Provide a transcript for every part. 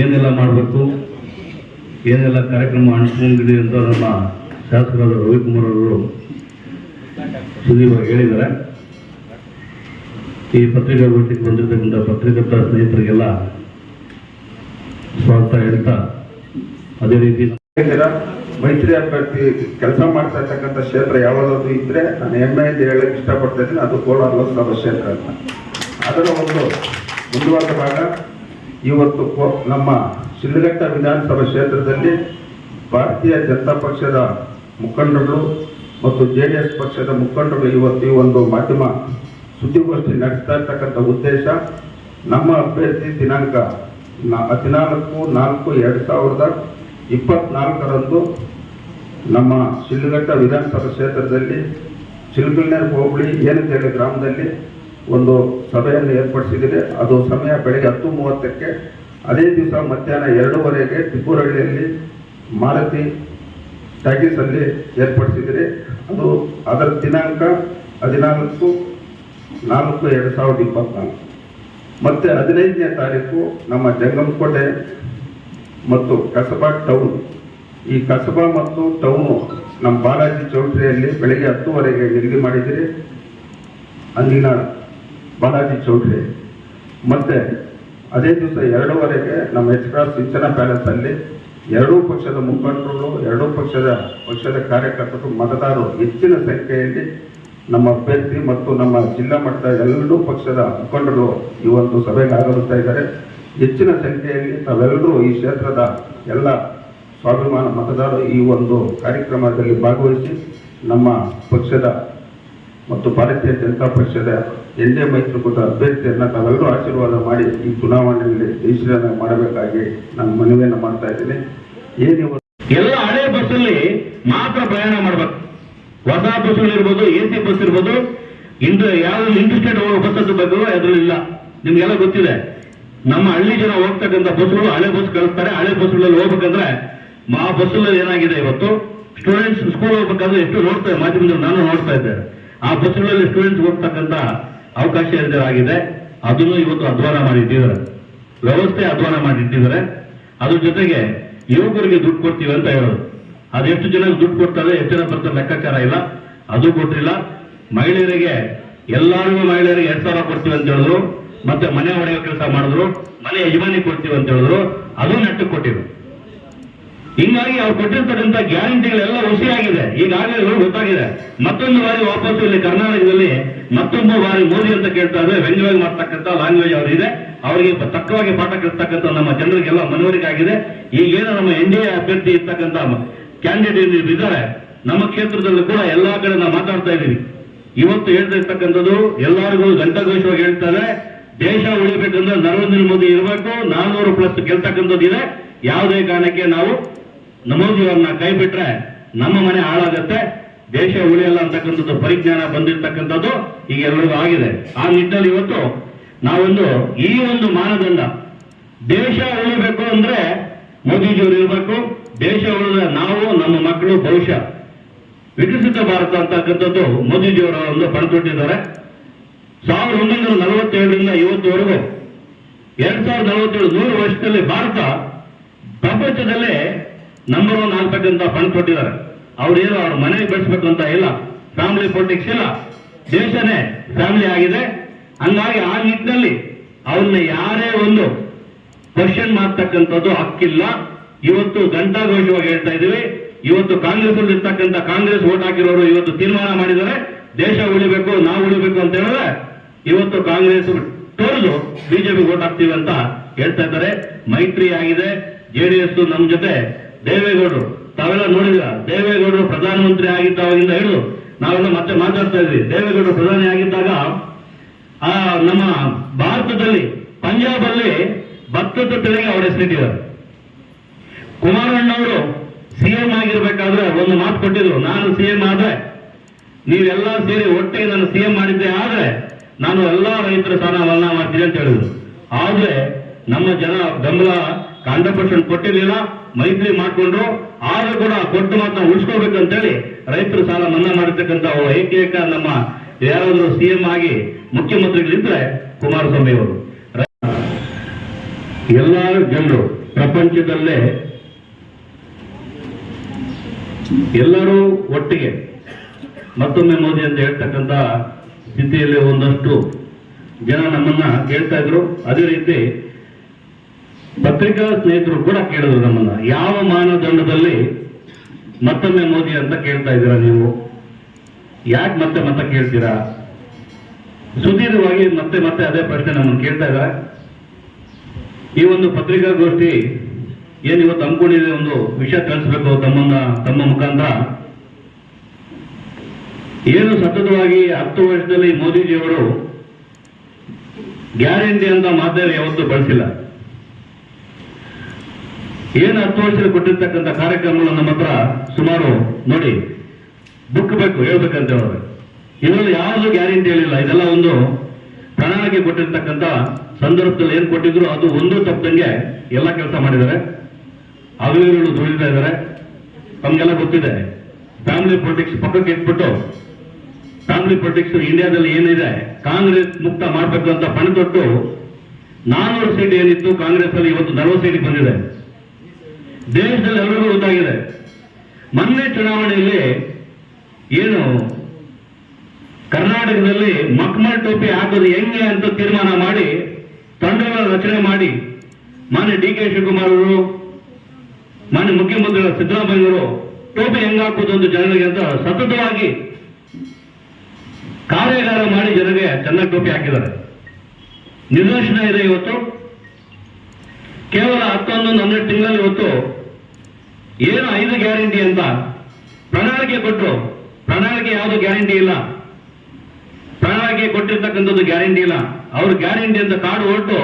ಏನೆಲ್ಲ ಮಾಡಬೇಕು? ಏನೆಲ್ಲ ಕಾರ್ಯಕ್ರಮ ಅಣಿಸ್ಕೊಂಡಿದೆ ಅಂತ ನಮ್ಮ ಶಾಸಕರಾದ ರವಿಕುಮಾರ್ ಅವರು ಸುದೀವಾಗಿ ಹೇಳಿದ್ದಾರೆ. ಈ ಪತ್ರಿಕಾಗೋಷ್ಠಿಗೆ ಬಂದಿರತಕ್ಕಂಥ ಪತ್ರಿಕರ್ತರ ಸ್ನೇಹಿತರಿಗೆಲ್ಲ ಸ್ವಾಗತ ಹೇಳ್ತಾ ಅದೇ ರೀತಿ? ಮೈತ್ರಿ ಅಭ್ಯರ್ಥಿ ಕೆಲಸ ಮಾಡ್ತಾ ಇರ್ತಕ್ಕಂಥ ಕ್ಷೇತ್ರ ಯಾವುದಾದ್ರು ಇದ್ರೆ ನಾನು ಹೆಮ್ಮೆಯಿಂದ ಹೇಳಕ್ ಇಷ್ಟಪಡ್ತಾ ಇದ್ದೀನಿ. ಅದು ಕೋಲಾರ ಲೋಕಸಭಾ ಕ್ಷೇತ್ರ ಅಂತ. ಅದರ ಒಂದು ಮುಂದುವರೆದ ಭಾಗ. ಇವತ್ತು ನಮ್ಮ ಶಿಲ್ಘಟ್ಟ ವಿಧಾನಸಭಾ ಕ್ಷೇತ್ರದಲ್ಲಿ ಭಾರತೀಯ ಜನತಾ ಪಕ್ಷದ ಮುಖಂಡರು ಮತ್ತು ಜೆ ಡಿ ಎಸ್ ಪಕ್ಷದ ಮುಖಂಡರು ಇವತ್ತು ಈ ಒಂದು ಮಾಧ್ಯಮ ಸುದ್ದಿಗೋಷ್ಠಿ ನಡೆಸ್ತಾ ಇರ್ತಕ್ಕಂಥ ಉದ್ದೇಶ, ನಮ್ಮ ಅಭ್ಯರ್ಥಿ ದಿನಾಂಕ ಹದಿನಾಲ್ಕು ನಾಲ್ಕು ಎರಡು ಸಾವಿರದ ಇಪ್ಪತ್ನಾಲ್ಕರಂದು ನಮ್ಮ ಶಿಲ್ಘಟ್ಟ ವಿಧಾನಸಭಾ ಕ್ಷೇತ್ರದಲ್ಲಿ ಚಿಲ್ಕಲ್ನೇರ್ ಹೋಬಳಿ ಏನಂತೇಳಿ ಗ್ರಾಮದಲ್ಲಿ ಒಂದು ಸಭೆಯನ್ನು ಏರ್ಪಡಿಸಿದರೆ ಅದು ಸಮಯ ಬೆಳಗ್ಗೆ ಹತ್ತು ಮೂವತ್ತಕ್ಕೆ. ಅದೇ ದಿವಸ ಮಧ್ಯಾಹ್ನ ಎರಡೂವರೆಗೆ ತಿಪ್ಪೂರಹಳ್ಳಿಯಲ್ಲಿ ಮಾರುತಿ ಟ್ಯಾಗಿಸಲ್ಲಿ ಏರ್ಪಡಿಸಿದ್ದೀರಿ ಅದು ಅದರ ದಿನಾಂಕ ಹದಿನಾಲ್ಕು ನಾಲ್ಕು ಎರಡು ಸಾವಿರದ ಇಪ್ಪತ್ನಾಲ್ಕು. ಮತ್ತೆ ಹದಿನೈದನೇ ತಾರೀಕು ನಮ್ಮ ಜಂಗಮಕೋಟೆ ಮತ್ತು ಕಸಬಾ ಟೌನ್. ಈ ಕಸಬಾ ಮತ್ತು ಟೌನು ನಮ್ಮ ಬಾಲಾಜಿ ಚೌಟ್ರಿಯಲ್ಲಿ ಬೆಳಗ್ಗೆ ಹತ್ತುವರೆಗೆ ನಿಗದಿ ಮಾಡಿದ್ದೀರಿ. ಅಂದಿನಾಳ ಬಾಲಾಜಿ ಚೌಟ್ರಿ ಮತ್ತೆ ಅದೇ ದಿವಸ ಎರಡೂವರೆಗೆ ನಮ್ಮ ಎಚ್ ಕ್ರಾಸ್ ಸಿಂಚನ ಪ್ಯಾಲೇಸ್ ಅಲ್ಲಿ ಎರಡೂ ಪಕ್ಷದ ಮುಖಂಡರು ಎರಡೂ ಪಕ್ಷದ ಪಕ್ಷದ ಕಾರ್ಯಕರ್ತರು, ಮತದಾರರು ಹೆಚ್ಚಿನ ಸಂಖ್ಯೆಯಲ್ಲಿ ನಮ್ಮ ಅಭ್ಯರ್ಥಿ ಮತ್ತು ನಮ್ಮ ಜಿಲ್ಲಾ ಮಟ್ಟದ ಎಲ್ಲರೂ ಪಕ್ಷದ ಮುಖಂಡರು ಈ ಒಂದು ಸಭೆಗೆ ಆಗಮಿಸ್ತಾ ಇದ್ದಾರೆ. ಹೆಚ್ಚಿನ ಸಂಖ್ಯೆಯಲ್ಲಿ ತಾವೆಲ್ಲರೂ ಈ ಕ್ಷೇತ್ರದ ಎಲ್ಲ ಸ್ವಾಭಿಮಾನ ಮತದಾರರು ಈ ಒಂದು ಕಾರ್ಯಕ್ರಮದಲ್ಲಿ ಭಾಗವಹಿಸಿ ನಮ್ಮ ಪಕ್ಷದ ಮತ್ತು ಭಾರತೀಯ ಜನತಾ ಪಕ್ಷದ ಎನ್ ಡಿ ಮೈತ್ರಿಕೂಟ ಅಭ್ಯರ್ಥಿಯನ್ನ ತಾವೆಲ್ಲರೂ ಆಶೀರ್ವಾದ ಮಾಡಿ ಈ ಚುನಾವಣೆಯಲ್ಲಿ ಜಯಿಸಿದ ಮಾಡಬೇಕಾಗಿ ನಾನು ಮನವಿಯನ್ನು ಮಾಡ್ತಾ ಇದ್ದೀನಿ. ಏನು ಎಲ್ಲ ಹಳೆ ಬಸ್ಸಲ್ಲಿ ಮಾತ್ರ ಪ್ರಯಾಣ ಮಾಡಬೇಕು. ಹೊಸ ಬಸ್ಗಳು ಇರ್ಬೋದು, ಎ ಸಿ ಬಸ್ ಇರ್ಬೋದು. ಇಂಟರ್ ಯಾವ ಇಂಟರ್ಸ್ಟೇಟ್ ಬಸ್ ಅದು ಬಗ್ಗೆ ಇಲ್ಲ. ನಿಮ್ಗೆಲ್ಲ ಗೊತ್ತಿದೆ. ನಮ್ಮ ಹಳ್ಳಿ ಜನ ಹೋಗ್ತಕ್ಕಂಥ ಬಸ್ಗಳು ಹಳೆ ಬಸ್ ಕಳಿಸ್ತಾರೆ. ಹಳೆ ಬಸ್ಗಳಲ್ಲಿ ಹೋಗ್ಬೇಕಂದ್ರೆ ಆ ಬಸ್ಗಳಲ್ಲಿ ಏನಾಗಿದೆ ಇವತ್ತು? ಸ್ಟೂಡೆಂಟ್ಸ್ ಸ್ಕೂಲ್ ಹೋಗ್ಬೇಕಾದ್ರೆ ಎಷ್ಟು ನೋಡ್ತಾ ಮಾಧ್ಯಮದಲ್ಲಿ ನಾನು ನೋಡ್ತಾ ಇದ್ದೆ ಆ ಬಸ್ಗಳಲ್ಲಿ ಸ್ಟೂಡೆಂಟ್ಸ್ ಹೋಗ್ತಕ್ಕಂಥ ಅವಕಾಶ ಇಲ್ಲದೆ ಆಗಿದೆ ಅದನ್ನು ಇವತ್ತು ಅಧ್ವಾನ ಮಾಡಿಟ್ಟಿದ್ದಾರೆ. ವ್ಯವಸ್ಥೆ ಅಧ್ವಾನ ಮಾಡಿಟ್ಟಿದ್ದಾರೆ. ಅದ್ರ ಜೊತೆಗೆ ಯುವಕರಿಗೆ ದುಡ್ಡು ಕೊಡ್ತೀವಿ ಅಂತ ಹೇಳೋದು. ಅದು ಎಷ್ಟು ಜನ ದುಡ್ಡು ಕೊಡ್ತಾರೆ ಎಷ್ಟು ಜನ ಬರ್ತಾರೆ ಲೆಕ್ಕಾಚಾರ ಇಲ್ಲ. ಅದು ಕೊಟ್ಟಿಲ್ಲ. ಮಹಿಳೆಯರಿಗೆ, ಎಲ್ಲರಿಗೂ ಮಹಿಳೆಯರಿಗೆ ಎರಡ್ ಸಾವಿರ ಕೊಡ್ತೀವಿ ಅಂತ ಹೇಳಿದ್ರು. ಮತ್ತೆ ಮನೆ ಹೊಡೆಯೋ ಕೆಲಸ ಮಾಡಿದ್ರು. ಮನೆ ಯಜಮಾನಿ ಕೊಡ್ತೀವಿ ಅಂತ ಹೇಳಿದ್ರು. ಅದು ನೆಟ್ಟಕ್ಕೆ ಕೊಟ್ಟಿದ್ರು. ಹಿಂಗಾಗಿ ಅವ್ರು ಕೊಟ್ಟಿರ್ತಕ್ಕಂಥ ಗ್ಯಾರಂಟಿಗಳೆಲ್ಲ ಹುಸಿಯಾಗಿದೆ. ಈಗಾಗಲೇ ಗೊತ್ತಾಗಿದೆ. ಮತ್ತೊಂದು ಬಾರಿ ವಾಪಸ್ ಇಲ್ಲಿ ಕರ್ನಾಟಕದಲ್ಲಿ ಮತ್ತೊಂದು ಬಾರಿ ಮೋದಿ ಅಂತ ಕೇಳ್ತಾ ಇದ್ರೆ ವ್ಯಂಗ್ಯವಾಗಿ ಮಾಡ್ತಕ್ಕಂಥ ಲ್ಯಾಂಗ್ವೇಜ್ ಅವರಿದೆ ಅವರಿಗೆ ತಕ್ಕವಾಗಿ ಪಾಠ ಕಲಿಸ್ತಕ್ಕಂಥ ನಮ್ಮ ಜನರಿಗೆಲ್ಲ ಮನವರಿಕೆ ಆಗಿದೆ. ಈಗೇನು ನಮ್ಮ ಎನ್ ಡಿ ಎ ಅಭ್ಯರ್ಥಿ ಇರ್ತಕ್ಕಂಥ ಕ್ಯಾಂಡಿಡೇಟ್ ಇದ್ದಾರೆ ನಮ್ಮ ಕ್ಷೇತ್ರದಲ್ಲೂ ಕೂಡ ಎಲ್ಲಾ ಕಡೆ ನಾವು ಮಾತಾಡ್ತಾ ಇದ್ದೀವಿ. ಇವತ್ತು ಹೇಳ್ತಾ ಇರ್ತಕ್ಕಂಥದ್ದು ಎಲ್ಲರಿಗೂ ಗಂಟಘೋಷವಾಗಿ ಹೇಳ್ತಾರೆ ದೇಶ ಉಳಿಬೇಕಂದ್ರೆ ನರೇಂದ್ರ ಮೋದಿ ಇರಬೇಕು. ನಾನ್ನೂರು ಪ್ಲಸ್ ಗೆಲ್ತಕ್ಕಂಥದ್ದು ಇದೆ. ಯಾವುದೇ ಕಾರಣಕ್ಕೆ ನಾವು ಮೋದಿ ಅವ್ರನ್ನ ಕೈ ಬಿಟ್ರೆ ನಮ್ಮ ಮನೆ ಹಾಳಾಗತ್ತೆ, ದೇಶ ಉಳಿಯಲ್ಲ ಅಂತಕ್ಕಂಥದ್ದು, ಪರಿಜ್ಞಾನ ಬಂದಿರತಕ್ಕಂಥದ್ದು ಈಗ ಎಲ್ಲರಿಗೂ ಆಗಿದೆ. ಆ ನಿಟ್ಟಿನಲ್ಲಿ ಇವತ್ತು ನಾವೊಂದು ಈ ಒಂದು ಮಾನದಂಡ, ದೇಶ ಉಳಿಬೇಕು ಅಂದ್ರೆ ಮೋದಿಜಿಯವರು ಇರಬೇಕು, ದೇಶ ಉಳಿದ ನಾವು, ನಮ್ಮ ಮಕ್ಕಳು ಭವಿಷ್ಯ. ವಿಕಸಿತ ಭಾರತ ಅಂತಕ್ಕಂಥದ್ದು ಮೋದಿಜಿಯವರ ಒಂದು ಪಣತೊಟ್ಟಿದ್ದಾರೆ. ಸಾವಿರದ ಒಂಬೈನೂರ ನಲವತ್ತೇಳರಿಂದ ಇವತ್ತುವರೆಗೂ ಎರಡ್ ಸಾವಿರದ ನಲವತ್ತೇಳು ನೂರು ವರ್ಷದಲ್ಲಿ ಭಾರತ ಪ್ರಪಂಚದಲ್ಲೇ ನಂಬರ್ ಒನ್ ಆಗ್ತಕ್ಕಂಥ ಫಂಡ್ ಕೊಟ್ಟಿದ್ದಾರೆ. ಅವ್ರೇನು ಅವ್ರ ಮನೆ ಬೆಳೆಸ್ಬೇಕು ಅಂತ ಇಲ್ಲ. ಫ್ಯಾಮಿಲಿ ಪೊಲಿಟಿಕ್ಸ್ ಇಲ್ಲ. ದೇಶನೇ ಫ್ಯಾಮಿಲಿ ಆಗಿದೆ. ಹಂಗಾಗಿ ಆ ನಿಟ್ಟಿನಲ್ಲಿ ಅವ್ರನ್ನ ಯಾರೇ ಒಂದು ಕ್ವಶನ್ ಮಾಡ್ತಕ್ಕಂಥದ್ದು ಹಕ್ಕಿಲ್ಲ. ಇವತ್ತು ಘಂಟಾಘೋಷವಾಗಿ ಹೇಳ್ತಾ ಇದೀವಿ ಇವತ್ತು ಕಾಂಗ್ರೆಸ್ ಅಲ್ಲಿ ಇರ್ತಕ್ಕಂಥ ಕಾಂಗ್ರೆಸ್ ಓಟ್ ಹಾಕಿರೋರು ಇವತ್ತು ತೀರ್ಮಾನ ಮಾಡಿದರೆ ದೇಶ ಉಳಿಬೇಕು, ನಾವು ಉಳಿಬೇಕು ಅಂತ ಹೇಳಿದ್ರೆ ಇವತ್ತು ಕಾಂಗ್ರೆಸ್ ತೋರಿದು ಬಿಜೆಪಿ ಓಟ್ ಹಾಕ್ತೀವಿ ಅಂತ ಹೇಳ್ತಾ ಇದ್ದಾರೆ. ಮೈತ್ರಿ ಆಗಿದೆ. ಜೆಡಿಎಸ್ ನಮ್ಮ ಜೊತೆ ದೇವೇಗೌಡರು, ತಾವೆಲ್ಲ ನೋಡಿದ್ರ? ದೇವೇಗೌಡರು ಪ್ರಧಾನಮಂತ್ರಿ ಆಗಿದ್ದಾಗಿಂದ ಹಿಡಿದು ನಾವೆಲ್ಲ ಮತ್ತೆ ಮಾತಾಡ್ತಾ ಇದ್ವಿ. ದೇವೇಗೌಡರು ಪ್ರಧಾನಿ ಆಗಿದ್ದಾಗ, ಆ, ನಮ್ಮ ಭಾರತದಲ್ಲಿ ಪಂಜಾಬ್ ಅಲ್ಲಿ ಭತ್ತದ ತೆರೆಗೆ ಅವರ ಹೆಸರಿಟ್ಟಿದ್ದಾರೆ ಕುಮಾರಣ್ಣವರು ಸಿಎಂ ಆಗಿರ್ಬೇಕಾದ್ರೆ ಒಂದು ಮಾತು ಕೊಟ್ಟಿದ್ರು. ನಾನು ಸಿಎಂ ಆದ್ರೆ, ನೀವೆಲ್ಲ ಸೇರಿ ಒಟ್ಟಿಗೆ ನಾನು ಸಿಎಂ ಮಾಡಿದ್ದೆ ಆದ್ರೆ, ನಾನು ಎಲ್ಲಾ ರೈತರ ಸಾಲ ಮನ್ನಾ ಮಾಡ್ತೀನಿ ಅಂತ ಹೇಳಿದ್ರು. ಆದ್ರೆ ನಮ್ಮ ಜನ ಬೆಂಬಲ ಕಾಂಡಪಕ್ಷನ್ ಕೊಟ್ಟಿರಲಿಲ್ಲ ಕೊಟ್ಟಿರ್ಲಿಲ್ಲ. ಮೈತ್ರಿ ಮಾಡಿಕೊಂಡು ಆದ್ರೂ ಕೂಡ ಕೊಟ್ಟು ಮಾತ್ರ ಉಳಿಸ್ಕೋಬೇಕು ಅಂತೇಳಿ ರೈತರು ಸಾಲ ಮನ್ನಾ ಮಾಡಿರ್ತಕ್ಕಂಥ ಏಕೈಕ ನಮ್ಮ ಯಾರಾದ್ರೂ ಸಿಎಂ ಆಗಿ ಮುಖ್ಯಮಂತ್ರಿಗಳಿದ್ರೆ ಕುಮಾರಸ್ವಾಮಿ ಅವರು. ಎಲ್ಲರೂ ಜನರು, ಪ್ರಪಂಚದಲ್ಲೇ ಎಲ್ಲರೂ ಒಟ್ಟಿಗೆ, ಮತ್ತೊಮ್ಮೆ ಮೋದಿ ಅಂತ ಹೇಳ್ತಕ್ಕಂಥ ಸ್ಥಿತಿಯಲ್ಲಿ ಒಂದಷ್ಟು ಜನ ನಮ್ಮನ್ನ ಕೇಳ್ತಾ ಇದ್ರು. ಅದೇ ರೀತಿ ಪತ್ರಿಕಾ ಸ್ನೇಹಿತರು ಕೂಡ ಕೇಳಿದ್ರು ನಮ್ಮನ್ನ. ಯಾವ ಮಾನದಂಡದಲ್ಲಿ ಮತ್ತೊಮ್ಮೆ ಮೋದಿ ಅಂತ ಕೇಳ್ತಾ ಇದ್ದೀರಾ ನೀವು? ಯಾಕೆ ಮತ್ತೆ ಮತ್ತೆ ಕೇಳ್ತೀರಾ? ಸುದೀರ್ಘವಾಗಿ ಮತ್ತೆ ಮತ್ತೆ ಅದೇ ಪ್ರಶ್ನೆ ನಮ್ಮನ್ನು ಕೇಳ್ತಾ ಇದ್ದಾರೆ. ಈ ಒಂದು ಪತ್ರಿಕಾಗೋಷ್ಠಿ ಏನು ಇವತ್ತು ಹಮ್ಮಿಕೊಂಡಿದೆ ಒಂದು ವಿಷಯ ತಿಳಿಸ್ಬೇಕು ತಮ್ಮನ್ನ, ತಮ್ಮ ಮುಖಾಂತರ? ಏನು ಸತತವಾಗಿ ಹತ್ತು ವರ್ಷದಲ್ಲಿ ಮೋದಿಜಿಯವರು ಗ್ಯಾರಂಟಿ ಅಂತ ಮಾತಲ್ಲಿ ಯಾವತ್ತೂ ಬಳಸಿಲ್ಲ. ಏನು ವರ್ಷದಲ್ಲಿ ಕೊಟ್ಟಿರ್ತಕ್ಕಂಥ ಕಾರ್ಯಕ್ರಮಗಳು ನಮ್ಮ ಹತ್ರ ಸುಮಾರು ನೋಡಿ ಬುಕ್ ಬೇಕು, ಹೇಳ್ಬೇಕಂತ ಹೇಳಿದ್ರೆ ಇದರಲ್ಲಿ ಯಾವುದು ಗ್ಯಾರಂಟಿ ಹೇಳಿಲ್ಲ. ಇದೆಲ್ಲ ಒಂದು ಪ್ರಣಾಳಿಕೆ ಕೊಟ್ಟಿರ್ತಕ್ಕಂಥ ಸಂದರ್ಭದಲ್ಲಿ ಏನು ಕೊಟ್ಟಿದ್ರು, ಅದು ಒಂದು ತಪ್ಪದಂಗೆ ಎಲ್ಲ ಕೆಲಸ ಮಾಡಿದ್ದಾರೆ. ಹಗಲಿರುಳು ದುಡಿತಾ ಇದ್ದಾರೆ. ತಮಗೆಲ್ಲ ಗೊತ್ತಿದೆ. ಫ್ಯಾಮಿಲಿ ಪೊಲಿಟಿಕ್ಸ್ ಪಕ್ಕಕ್ಕೆ ಇಟ್ಬಿಟ್ಟು ಫ್ಯಾಮಿಲಿ ಪೊಲಿಟಿಕ್ಸ್ ಇಂಡಿಯಾದಲ್ಲಿ ಏನಿದೆ, ಕಾಂಗ್ರೆಸ್ ಮುಕ್ತ ಮಾಡಬೇಕು ಅಂತ ಪಣ ತೊಟ್ಟು ನಾನ್ನೂರು ಸೀಟ್ ಏನಿತ್ತು ಕಾಂಗ್ರೆಸ್ ಅಲ್ಲಿ ಇವತ್ತು ನಲವತ್ತು ಸೀಟ್ ಬಂದಿದೆ. ದೇಶದಲ್ಲಿ ಎಲ್ಲರಿಗೂ ಗೊತ್ತಾಗಿದೆ. ಮೊನ್ನೆ ಚುನಾವಣೆಯಲ್ಲಿ ಏನು ಕರ್ನಾಟಕದಲ್ಲಿ ಮಕ್ಮಲ್ ಟೋಪಿ ಹಾಕೋದು ಹೆಂಗೆ ಅಂತ ತೀರ್ಮಾನ ಮಾಡಿ, ತಂಡಗಳ ರಚನೆ ಮಾಡಿ, ಮಾನ್ಯ ಡಿ ಕೆ ಶಿವಕುಮಾರ್ ಅವರು, ಮಾನ್ಯ ಮುಖ್ಯಮಂತ್ರಿಗಳ ಸಿದ್ದರಾಮಯ್ಯವರು ಟೋಪಿ ಹೆಂಗ್ ಹಾಕೋದು ಅಂತ ಜನರಿಗೆ ಅಂತ ಸತತವಾಗಿ ಕಾರ್ಯಾಗಾರ ಮಾಡಿ ಜನರಿಗೆ ಚೆನ್ನಾಗಿ ಟೋಪಿ ಹಾಕಿದ್ದಾರೆ. ನಿದರ್ಶನ ಇದೆ ಇವತ್ತು. ಕೇವಲ ಹತ್ತೊಂದು ಹನ್ನೆರಡು ತಿಂಗಳಲ್ಲಿ ಇವತ್ತು ಏನು ಐದು ಗ್ಯಾರಂಟಿ ಅಂತ ಪ್ರಣಾಳಿಕೆ ಕೊಟ್ಟರು ಪ್ರಣಾಳಿಕೆ ಯಾವುದು ಗ್ಯಾರಂಟಿ ಇಲ್ಲ. ಪ್ರಣಾಳಿಕೆ ಕೊಟ್ಟಿರ್ತಕ್ಕಂಥದ್ದು ಗ್ಯಾರಂಟಿ ಇಲ್ಲ. ಅವ್ರ ಗ್ಯಾರಂಟಿ ಅಂತ ಕಾಡು ಹೊರಟು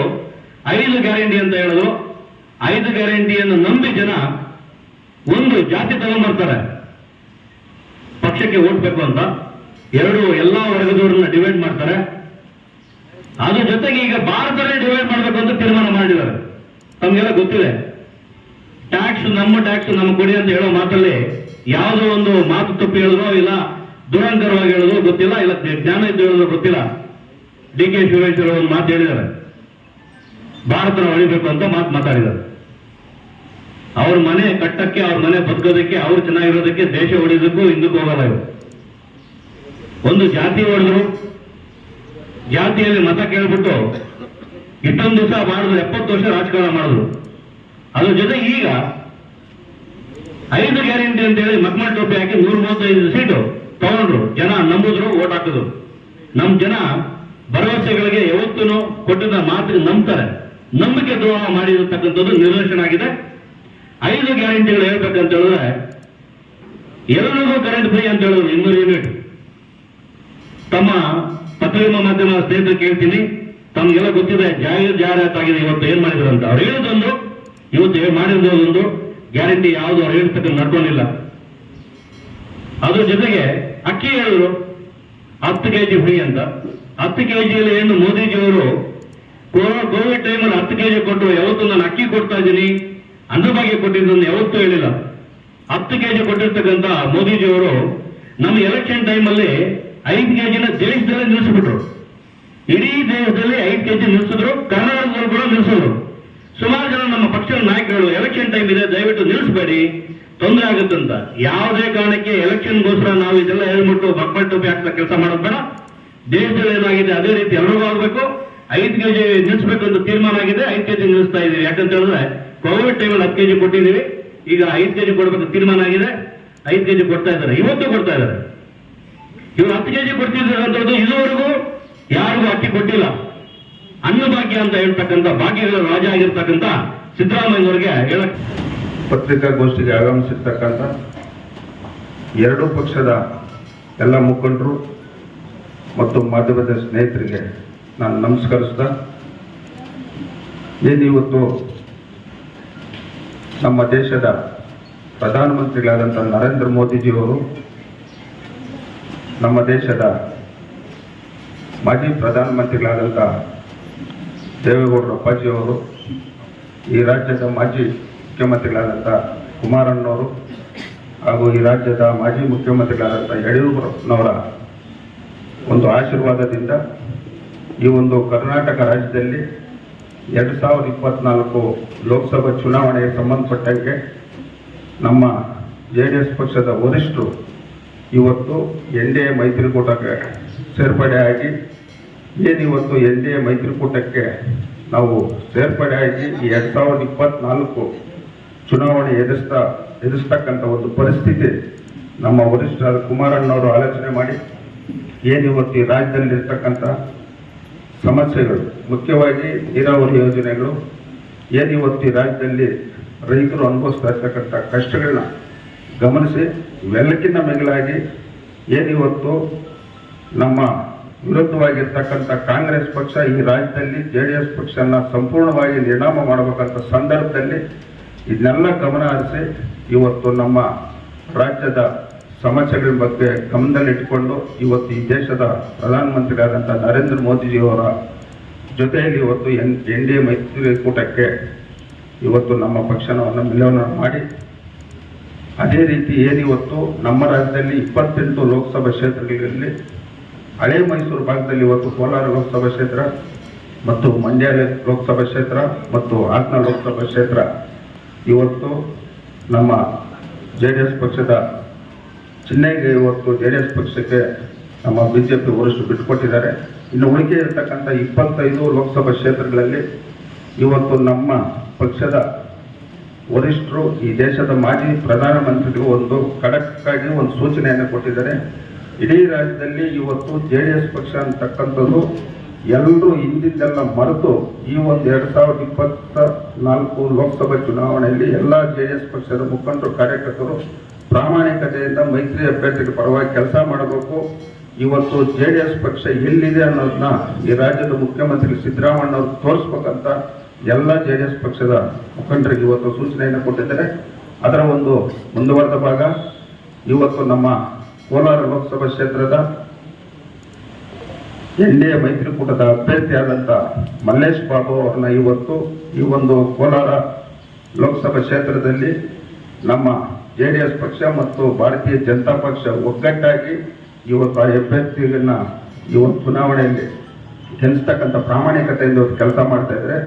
ಐದು ಗ್ಯಾರಂಟಿ ಅಂತ ಹೇಳಿದ್ರು. ಐದು ಗ್ಯಾರಂಟಿಯನ್ನು ನಂಬಿ ಜನ ಒಂದು ಜಾತಿ ತಗೊಂಡ್ಬರ್ತಾರೆ ಪಕ್ಷಕ್ಕೆ ಓಟ್ಬೇಕು ಅಂತ. ಎರಡು ಎಲ್ಲಾ ವರ್ಗದವರನ್ನ ಡಿವೈಡ್ ಮಾಡ್ತಾರೆ. ಅದ್ರ ಜೊತೆಗೆ ಈಗ ಭಾರತದಲ್ಲಿ ಡಿವೈಡ್ ಮಾಡಬೇಕು ಅಂತ ತೀರ್ಮಾನ ಮಾಡಿದ್ದಾರೆ. ತಮಗೆಲ್ಲ ಗೊತ್ತಿದೆ. ಟ್ಯಾಕ್ಸ್ ನಮ್ಮ ಟ್ಯಾಕ್ಸ್ ನಮ್ಮ ಕೊಡಿ ಅಂತ ಹೇಳೋ ಮಾತಲ್ಲಿ ಯಾವುದೋ ಒಂದು ಮಾತು ತಪ್ಪು ಹೇಳಿದ್ರೋ ಇಲ್ಲ, ದುರಂಕರವಾಗಿ ಹೇಳಿದ್ರು ಗೊತ್ತಿಲ್ಲ, ಇಲ್ಲ ಜ್ಞಾನ ಇದ್ದು ಹೇಳಿದ್ರು ಗೊತ್ತಿಲ್ಲ. ಡಿ ಕೆ ಅವರು ಒಂದು ಮಾತು ಹೇಳಿದ್ದಾರೆ. ಭಾರತನ ಅಳಿಬೇಕು ಅಂತ ಮಾತು ಮಾತಾಡಿದ್ದಾರೆ. ಅವ್ರ ಮನೆ ಕಟ್ಟಕ್ಕೆ, ಅವ್ರ ಮನೆ ಬದುಕೋದಕ್ಕೆ, ಅವ್ರು ಚೆನ್ನಾಗಿರೋದಕ್ಕೆ ದೇಶ ಹೊಡೆಯೋದಕ್ಕೂ ಹಿಂದಕ್ಕೆ ಹೋಗಲ್ಲ ಇವರು. ಒಂದು ಜಾತಿ ಹೊಡೆದ್ರು, ಜಾತಿಯಲ್ಲಿ ಮತ ಕೇಳ್ಬಿಟ್ಟು ಇಷ್ಟೊಂದು ದಿವಸ ಮಾಡಿದ್ರು, ಎಪ್ಪತ್ತು ವರ್ಷ ರಾಜಕಾರಣ ಮಾಡಿದ್ರು. ಅದ್ರ ಜೊತೆ ಈಗ ಐದು ಗ್ಯಾರಂಟಿ ಅಂತ ಹೇಳಿ ಮಕ್ಮಲ್ ಟೋಪಿ ಹಾಕಿ ನೂರ ಮೂವತ್ತೈದು ಸೀಟು ತಗೊಂಡ್ರು. ಜನ ನಂಬುದ್ರು, ಓಟ್ ಹಾಕಿದ್ರು. ನಮ್ ಜನ ಭರವಸೆಗಳಿಗೆ ಯಾವತ್ತೂ ಕೊಟ್ಟಿದ್ದ ಮಾತಿಗೆ ನಂಬ್ತಾರೆ. ನಂಬಿಕೆ ದ್ರೋಹ ಮಾಡಿರತಕ್ಕಂಥದ್ದು ನಿರ್ದೇಶನ ಆಗಿದೆ. ಐದು ಗ್ಯಾರಂಟಿಗಳು ಹೇಳ್ಬೇಕಂತ ಹೇಳಿದ್ರೆ ಎಲ್ಲರಿಗೂ ಕರೆಂಟ್ ಫ್ರೀ ಅಂತ ಹೇಳಿದ್ರು ಇನ್ನೂರು ಯೂನಿಟ್ ತಮ್ಮ ಪತ್ರಿಮ ಮಾಧ್ಯಮ ಸ್ನೇಹಿತರು ಕೇಳ್ತೀನಿ. ತಮ್ಗೆಲ್ಲ ಗೊತ್ತಿದೆ, ಜಾಹೀರ್ ಜಾಹೀರಾತಾಗಿದೆ ಇವತ್ತು ಏನ್ ಮಾಡಿದ್ರು ಅಂತ. ಅವ್ರು ಹೇಳಿದೊಂದು ಇವತ್ತು ಮಾಡಿರೋದೊಂದು ಗ್ಯಾರಂಟಿ ಯಾವುದು ಅವ್ರು ಹೇಳ್ತಕ್ಕಂಥ ನಡ್ಕೊಂಡಿಲ್ಲ. ಅದ್ರ ಜೊತೆಗೆ ಅಕ್ಕಿ ಹೇಳಿದ್ರು, ಹತ್ತು ಕೆಜಿ ಫ್ರೀ ಅಂತ. ಹತ್ತು ಕೆಜಿಯಲ್ಲಿ ಏನು ಮೋದಿಜಿಯವರು ಕೋವಿಡ್ ಟೈಮಲ್ಲಿ ಹತ್ತು ಕೆಜಿ ಕೊಟ್ಟು, ಯಾವತ್ತು ನಾನು ಅಕ್ಕಿ ಕೊಡ್ತಾ ಇದ್ದೀನಿ, ಅನ್ನ ಬಗ್ಗೆ ಕೊಟ್ಟಿದ್ದನ್ನು ಯಾವತ್ತೂ ಹೇಳಿಲ್ಲ. ಹತ್ತು ಕೆಜಿ ಕೊಟ್ಟಿರ್ತಕ್ಕಂಥ ಮೋದಿಜಿಯವರು ನಮ್ಮ ಎಲೆಕ್ಷನ್ ಟೈಮಲ್ಲಿ ಐದು ಕೆಜಿನ ದೇಶದಲ್ಲೇ ನಿಲ್ಲಿಸ್ಬಿಟ್ರು. ಇಡೀ ದೇಶದಲ್ಲಿ ಐದು ಕೆಜಿ ನಿಲ್ಲಿಸಿದ್ರು, ಕರ್ನಾಟಕದವರು ಕೂಡ ನಿಲ್ಲಿಸಿದ್ರು. ಸುಮಾರು ಜನ ನಮ್ಮ ಪಕ್ಷದ ನಾಯಕರು ಎಲೆಕ್ಷನ್ ಟೈಮ್ ಇದೆ, ದಯವಿಟ್ಟು ನಿಲ್ಲಿಸಬೇಡಿ, ತೊಂದರೆ ಆಗುತ್ತಂತ ಯಾವುದೇ ಕಾರಣಕ್ಕೆ ಎಲೆಕ್ಷನ್ ಗೋಸ್ಕರ ನಾವು ಇದೆಲ್ಲ ಹೇಳ್ಬಿಟ್ಟು ಟೋಪಿ ಹಾಕ್ತಾ ಕೆಲಸ ಮಾಡೋದು ಬೇಡ. ದೇಶದಲ್ಲಿ ಏನಾಗಿದೆ, ಅದೇ ರೀತಿ ಎಲ್ಲರೂ ಆಗ್ಬೇಕು. ಐದು ಕೆಜಿ ನಿಲ್ಲಿಸಬೇಕು ಅಂತ ತೀರ್ಮಾನ ಆಗಿದೆ, ಐದು ಕೆಜಿ ನಿಲ್ಲಿಸ್ತಾ ಇದೀವಿ ಯಾಕಂತ ಹೇಳಿದ್ರೆ, ಕೋವಿಡ್ ಟೈಮಲ್ಲಿ ಹತ್ತು ಕೆಜಿ ಕೊಟ್ಟಿದ್ದೀವಿ. ಈಗ ಐದು ಕೆಜಿ ಕೊಡಬೇಕು ತೀರ್ಮಾನ ಆಗಿದೆ. ಐದು ಕೆಜಿ ಕೊಡ್ತಾ ಇದ್ದಾರೆ. ಇವತ್ತು ಕೊಡ್ತಾ ಇದ್ದಾರೆ. ಇವರು ಹತ್ತು ಕೆಜಿ ಕೊಡ್ತಿದ್ರು ಇದುವರೆಗೂ ಯಾರಿಗೂ ಅಕ್ಕಿ ಕೊಟ್ಟಿಲ್ಲ. ಅನ್ನಭಾಗ್ಯ ಅಂತ ಹೇಳ್ತಕ್ಕಂಥ ಭಾಗ್ಯಗಳ ರಾಜ ಆಗಿರ್ತಕ್ಕಂಥ ಸಿದ್ದರಾಮಯ್ಯನವರಿಗೆ ಹೇಳಕ್ ಪತ್ರಿಕಾಗೋಷ್ಠಿಗೆ ಆಗಮಿಸಿರ್ತಕ್ಕಂಥ ಎರಡೂ ಪಕ್ಷದ ಎಲ್ಲ ಮುಖಂಡರು ಮತ್ತು ಮಾಧ್ಯಮದ ಸ್ನೇಹಿತರಿಗೆ ನಾನು ನಮಸ್ಕರಿಸ್ತಾ ಏನಿವತ್ತು ನಮ್ಮ ದೇಶದ ಪ್ರಧಾನಮಂತ್ರಿಗಳಾದಂಥ ನರೇಂದ್ರ ಮೋದಿಜಿಯವರು ನಮ್ಮ ದೇಶದ ಮಾಜಿ ಪ್ರಧಾನಮಂತ್ರಿಗಳಾದಂಥ ದೇವೇಗೌಡರ ಅಪ್ಪಾಜಿಯವರು ಈ ರಾಜ್ಯದ ಮಾಜಿ ಮುಖ್ಯಮಂತ್ರಿಗಳಾದಂಥ ಕುಮಾರಣ್ಣವರು ಹಾಗೂ ಈ ರಾಜ್ಯದ ಮಾಜಿ ಮುಖ್ಯಮಂತ್ರಿಗಳಾದಂಥ ಯಡಿಯೂರಪ್ಪನವರ ಒಂದು ಆಶೀರ್ವಾದದಿಂದ ಈ ಒಂದು ಕರ್ನಾಟಕ ರಾಜ್ಯದಲ್ಲಿ ಎರಡು ಸಾವಿರದ ಇಪ್ಪತ್ನಾಲ್ಕು ಲೋಕಸಭಾ ಚುನಾವಣೆಗೆ ಸಂಬಂಧಪಟ್ಟಂಗೆ ನಮ್ಮ ಜೆ ಡಿ ಎಸ್ ಪಕ್ಷದ ವರಿಷ್ಠರು ಇವತ್ತು ಎನ್ ಡಿ ಎ ಮೈತ್ರಿಕೂಟಕ್ಕೆ ಸೇರ್ಪಡೆ ಆಗಿ ಏನಿವತ್ತು ಎನ್ ಡಿ ಎ ಮೈತ್ರಿಕೂಟಕ್ಕೆ ನಾವು ಸೇರ್ಪಡೆ ಆಗಿ ಈ ಎರಡು ಸಾವಿರದ ಇಪ್ಪತ್ನಾಲ್ಕು ಚುನಾವಣೆ ಎದುರಿಸ್ತಾ, ಎದುರಿಸ್ತಕ್ಕಂಥ ಒಂದು ಪರಿಸ್ಥಿತಿ ನಮ್ಮ ವರಿಷ್ಠರಾದ ಕುಮಾರಣ್ಣವರು ಆಲೋಚನೆ ಮಾಡಿ ಏನಿವತ್ತು ಈ ರಾಜ್ಯದಲ್ಲಿರ್ತಕ್ಕಂಥ ಸಮಸ್ಯೆಗಳು, ಮುಖ್ಯವಾಗಿ ನೀರಾವರಿ ಯೋಜನೆಗಳು ಏನಿವತ್ತು ಈ ರಾಜ್ಯದಲ್ಲಿ ರೈತರು ಅನುಭವಿಸ್ತಾ ಇರ್ತಕ್ಕಂಥ ಕಷ್ಟಗಳನ್ನ ಗಮನಿಸಿ, ಇವೆಲ್ಲಕ್ಕಿಂತ ಮಿಗಿಲಾಗಿ ಏನಿವತ್ತು ನಮ್ಮ ವಿರುದ್ಧವಾಗಿರ್ತಕ್ಕಂಥ ಕಾಂಗ್ರೆಸ್ ಪಕ್ಷ ಈ ರಾಜ್ಯದಲ್ಲಿ ಜೆ ಡಿ ಎಸ್ ಪಕ್ಷನ ಸಂಪೂರ್ಣವಾಗಿ ನಿರ್ನಾಮ ಮಾಡಬೇಕಂತ ಸಂದರ್ಭದಲ್ಲಿ ಇದನ್ನೆಲ್ಲ ಗಮನ ಹರಿಸಿ ಇವತ್ತು ನಮ್ಮ ರಾಜ್ಯದ ಸಮಸ್ಯೆಗಳ ಬಗ್ಗೆ ಗಮನದಲ್ಲಿಟ್ಟುಕೊಂಡು ಇವತ್ತು ಈ ದೇಶದ ಪ್ರಧಾನಮಂತ್ರಿಯಾದಂಥ ನರೇಂದ್ರ ಮೋದಿಜಿಯವರ ಜೊತೆಯಲ್ಲಿ ಇವತ್ತು ಎನ್ ಎನ್ ಡಿ ಎ ಮೈತ್ರಿಕೂಟಕ್ಕೆ ಇವತ್ತು ನಮ್ಮ ಪಕ್ಷವನ್ನು ಮಿಲವನ ಮಾಡಿ. ಅದೇ ರೀತಿ ಏನಿವತ್ತು ನಮ್ಮ ರಾಜ್ಯದಲ್ಲಿ ಇಪ್ಪತ್ತೆಂಟು ಲೋಕಸಭಾ ಕ್ಷೇತ್ರಗಳಲ್ಲಿ ಹಳೆ ಮೈಸೂರು ಭಾಗದಲ್ಲಿ ಇವತ್ತು ಕೋಲಾರ ಲೋಕಸಭಾ ಕ್ಷೇತ್ರ ಮತ್ತು ಮಂಡ್ಯ ಲೋಕಸಭಾ ಕ್ಷೇತ್ರ ಮತ್ತು ಹಾಸನ ಲೋಕಸಭಾ ಕ್ಷೇತ್ರ. ಇವತ್ತು ನಮ್ಮ ಜೆ ಡಿ ಎಸ್ ಪಕ್ಷದ ಚಿಹ್ನೆಗೆ ಇವತ್ತು ಜೆ ಡಿ ಎಸ್ ಪಕ್ಷಕ್ಕೆ ನಮ್ಮ ಬಿ ಜೆ ಪಿ ವರಿಷ್ಠರು ಬಿಟ್ಟುಕೊಟ್ಟಿದ್ದಾರೆ. ಇನ್ನು ಉಳಿಕೆ ಇರತಕ್ಕಂಥ ಇಪ್ಪತ್ತೈದು ಲೋಕಸಭಾ ಕ್ಷೇತ್ರಗಳಲ್ಲಿ ಇವತ್ತು ನಮ್ಮ ಪಕ್ಷದ ವರಿಷ್ಠರು ಈ ದೇಶದ ಮಾಜಿ ಪ್ರಧಾನಮಂತ್ರಿಗಳು ಒಂದು ಖಡಕ್ಕಾಗಿ ಒಂದು ಸೂಚನೆಯನ್ನು ಕೊಟ್ಟಿದ್ದಾರೆ. ಇಡೀ ರಾಜ್ಯದಲ್ಲಿ ಇವತ್ತು ಜೆ ಡಿ ಎಸ್ ಪಕ್ಷ ಅಂತಕ್ಕಂಥದ್ದು ಎಲ್ಲರೂ ಹಿಂದಿದ್ದೆಲ್ಲ ಮರೆತು ಈ ಒಂದು ಎರಡು ಸಾವಿರದ ಇಪ್ಪತ್ತ ನಾಲ್ಕು ಲೋಕಸಭಾ ಚುನಾವಣೆಯಲ್ಲಿ ಎಲ್ಲ ಜೆ ಡಿ ಎಸ್ ಪಕ್ಷದ ಮುಖಂಡರು, ಕಾರ್ಯಕರ್ತರು ಪ್ರಾಮಾಣಿಕತೆಯಿಂದ ಮೈತ್ರಿ ಅಭ್ಯರ್ಥಿಗಳ ಪರವಾಗಿ ಕೆಲಸ ಮಾಡಬೇಕು. ಇವತ್ತು ಜೆ ಡಿ ಎಸ್ ಪಕ್ಷ ಎಲ್ಲಿದೆ ಅನ್ನೋದನ್ನ ಈ ರಾಜ್ಯದ ಮುಖ್ಯಮಂತ್ರಿ ಸಿದ್ದರಾಮಯ್ಯ ಅವರು ತೋರಿಸ್ಬೇಕಂತ ಎಲ್ಲ ಜೆ ಡಿ ಎಸ್ ಪಕ್ಷದ ಮುಖಂಡರಿಗೆ ಇವತ್ತು ಸೂಚನೆಯನ್ನು ಕೊಟ್ಟಿದ್ದಾರೆ. ಅದರ ಒಂದು ಮುಂದುವರೆದ ಭಾಗ. ಇವತ್ತು ನಮ್ಮ ಕೋಲಾರ ಲೋಕಸಭಾ ಕ್ಷೇತ್ರದ ಎನ್ ಡಿ ಎ ಮೈತ್ರಿಕೂಟದ ಅಭ್ಯರ್ಥಿಯಾದಂಥ ಮಲ್ಲೇಶ್ ಬಾಬು ಅವರನ್ನ ಇವತ್ತು ಈ ಒಂದು ಕೋಲಾರ ಲೋಕಸಭಾ ಕ್ಷೇತ್ರದಲ್ಲಿ ನಮ್ಮ ಜೆ ಡಿ ಎಸ್ ಪಕ್ಷ ಮತ್ತು ಭಾರತೀಯ ಜನತಾ ಪಕ್ಷ ಒಗ್ಗಟ್ಟಾಗಿ ಇವತ್ತು ಆ ಅಭ್ಯರ್ಥಿಗಳನ್ನ ಇವತ್ತು ಚುನಾವಣೆಯಲ್ಲಿ ಗೆಲ್ಲಿಸ್ತಕ್ಕಂಥ ಪ್ರಾಮಾಣಿಕತೆಯಿಂದ ಕೆಲಸ ಮಾಡ್ತಾ ಇದ್ದಾರೆ.